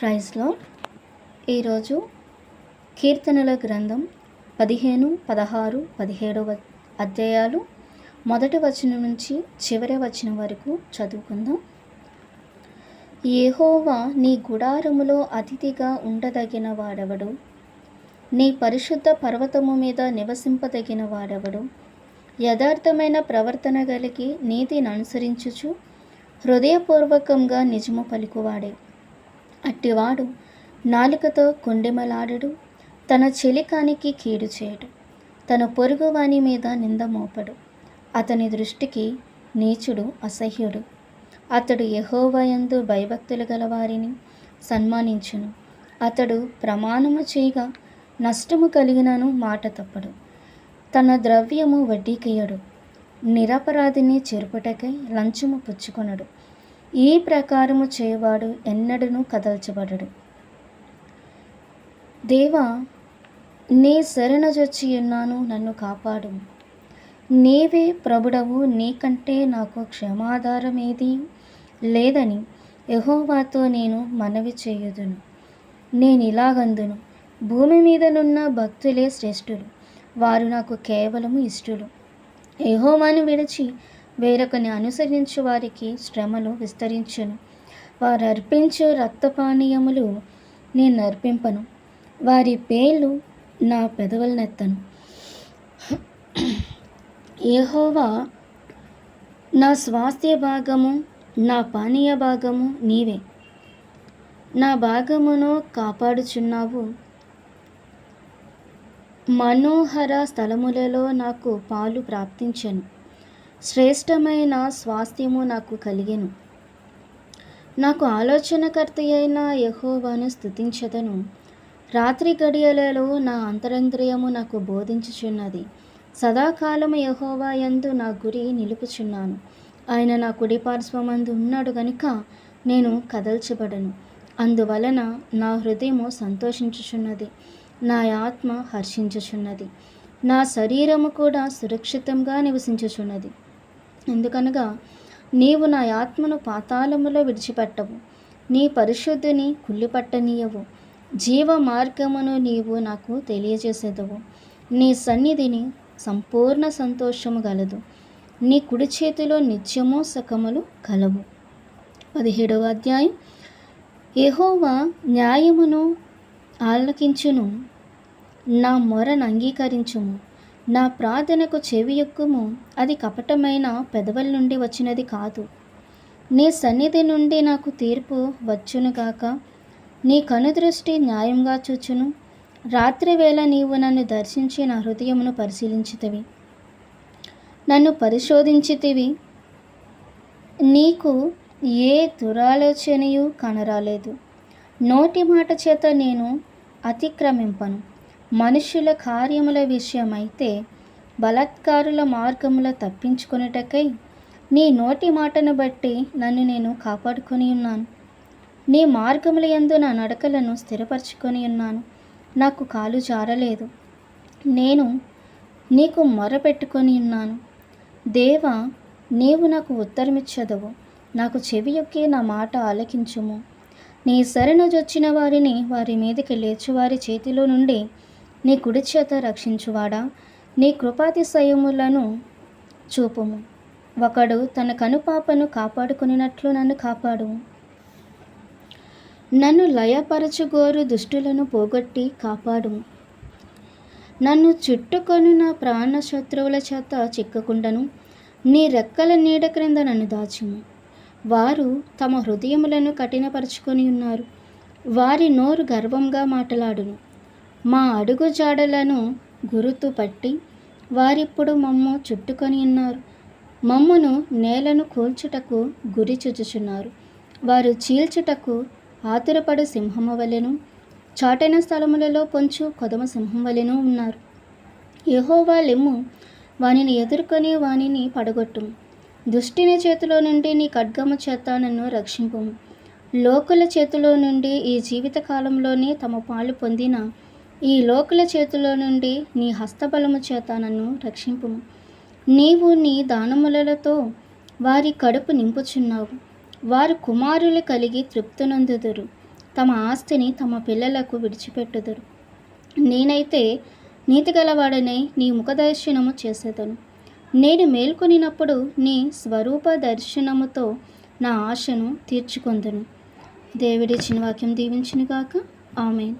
ప్రైజ్లో ఈరోజు కీర్తనల గ్రంథం పదిహేను పదహారు పదిహేడు అధ్యాయాలు. మొదటి వచనం నుంచి చివరి వచనం వరకు చదువుకుందాం. ఏహోవా నీ గుడారములో అతిథిగా ఉండదగిన వాడెవడు? నీ పరిశుద్ధ పర్వతము మీద నివసింపదగిన వాడెవడు? యథార్థమైన ప్రవర్తన కలిగి నీతిని అనుసరించుచు హృదయపూర్వకంగా నిజము పలుకువాడే. అట్టివాడు నాలుకతో కొండెమలాడడు తన చెలికానికి కీడు చేయడు తన పొరుగువాని మీద నింద మోపడు. అతని దృష్టికి నీచుడు అసహ్యుడు. అతడు యహోవయందు భయభక్తులు గలవారిని సన్మానించును. అతడు ప్రమాణము చేయగా నష్టము కలిగినను మాట తప్పడు. తన ద్రవ్యము వడ్డీకియడు. నిరపరాధిని చెరుపుటకై లంచము పుచ్చుకొనడు. ఈ ప్రకారము చేయవాడు ఎన్నడను కదల్చబడడు. దేవా నీ శరణజొచ్చి ఉన్నాను నన్ను కాపాడు. నీవే ప్రభుడవు నీకంటే నాకు క్షమాధారమేది? లేదని యహోవాతో నేను మనవి చేయుదును. నేను ఇలాగందును. భూమి మీదనున్న భక్తులే శ్రేష్ఠులు. వారు నాకు కేవలము ఇష్టలు. యహోవాను విడిచి వేరొకని అనుసరించు వారికి శ్రమలు విస్తరించును. వారు అర్పించు రక్తపానీయములు నేను అర్పింపను వారి పేర్లు నా పెదవులనెత్తను. ఏహోవా నా స్వాస్థ్య భాగము నా పానీయ భాగము నీవే. నా భాగమును కాపాడుచున్నావు. మనోహర స్థలములలో నాకు పాలు ప్రాప్తించను. శ్రేష్టమైన స్వాస్థ్యము నాకు కలిగెను. నాకు ఆలోచనకర్త అయిన యహోవాను స్థుతించదను రాత్రి గడియలలో నా అంతరంద్రియము నాకు బోధించుచున్నది. సదాకాలము యహోవా యందు నా గురి నిలుపుచున్నాను. ఆయన నా కుడి పార్శ్వమందు ఉన్నాడు గనుక నేను కదల్చబడను. అందువలన నా హృదయము సంతోషించుచున్నది. నా ఆత్మ హర్షించుచున్నది. నా శరీరము కూడా సురక్షితంగా నివసించుచున్నది. ఎందుకనగా నీవు నా ఆత్మను పాతాళములో విడిచిపెట్టవు. నీ పరిశుద్ధిని కుళ్ళిపట్టనీయవు. జీవ మార్గమును నీవు నాకు తెలియజేసేదవు. నీ సన్నిధిని సంపూర్ణ సంతోషము గలదు. నీ కుడి చేతిలో నిత్యము సకములు కలవు. పదిహేడవ అధ్యాయం. ఎహోవా న్యాయమును ఆలకించును. నా మొరను అంగీకరించుము. నా ప్రార్థనకు చెవి ఎక్కుము అది కపటమైన పెదవుల నుండి వచ్చినది కాదు. నీ సన్నిధి నుండి నాకు తీర్పు వచ్చునుగాక నీ కనుదృష్టి న్యాయంగా చూచును. రాత్రి వేళ నీవు నన్ను దర్శించి నా హృదయమును పరిశీలించితివి. నన్ను పరిశోధించితివి. నీకు ఏ దురాలోచనయు కనరాలేదు. నోటి మాట చేత నేను అతిక్రమింపను. మనుషుల కార్యముల విషయమైతే బలాత్కారుల మార్గముల తప్పించుకొనుటకై నీ నోటి మాటను బట్టి నన్ను నేను కాపాడుకొని ఉన్నాను. నీ మార్గముల యందు నా నడకలను స్థిరపరచుకొని ఉన్నాను. నాకు కాలు జారలేదు. నేను నీకు మొరపెట్టుకొని ఉన్నాను. దేవా నీవు నాకు ఉత్తరమిచ్చదవు. నాకు చెవియొక్కి నా మాట ఆలకించుము. నీ శరణజొచ్చిన వారిని వారి మీదకి లేచువారి చేతిలో నుండి నీ కుడి చేత రక్షించువాడా? నీ కృపాతిశయములను చూపుము. ఒకడు తన కనుపాపను కాపాడుకునినట్లు నన్ను కాపాడు. నన్ను లయపరచుగోరు దుష్టులను పోగొట్టి కాపాడు. నన్ను చుట్టుకొని నా ప్రాణ శత్రువుల చేత చిక్కకుండను. నీ రెక్కల నీడ క్రింద నన్ను దాచుము. వారు తమ హృదయములను కఠినపరుచుకొని ఉన్నారు. వారి నోరు గర్వంగా మాట్లాడును. మా అడుగు జాడలను గురుతు పట్టి వారిప్పుడు మమ్ము చుట్టుకొని ఉన్నారు. మమ్మును నేలను కూల్చుటకు గురి చుచుచున్నారు. వారు చీల్చుటకు ఆతురపడు సింహము వలెను చాటైన స్థలములలో పొంచు కొదమ సింహం వలెను ఉన్నారు. యహోవా లెమ్ము వానిని ఎదుర్కొని వానిని పడగొట్టుము. దుష్టిని చేతిలో నుండి నీ ఖడ్గము చేత నన్ను రక్షింపు లోకుల చేతిలో నుండి ఈ జీవిత కాలంలోనే తమ పాలు పొందిన ఈ లోకుల చేతిలో నుండి నీ హస్తబలము చేత నన్ను రక్షింపుము. నీవు నీ దానములతో వారి కడుపు నింపుచున్నావు. వారు కుమారులు కలిగి తృప్తినందుదురు. తమ ఆస్తిని తమ పిల్లలకు విడిచిపెట్టుదురు. నేనైతే నీతి గలవాడనై నీ ముఖదర్శనము చేసేదను. నేను మేల్కొనినప్పుడు నీ స్వరూప దర్శనముతో నా ఆశను తీర్చుకొందును. దేవుడి చిన్నవాక్యం వాక్యం దీవించునుగాక. ఆమెన్.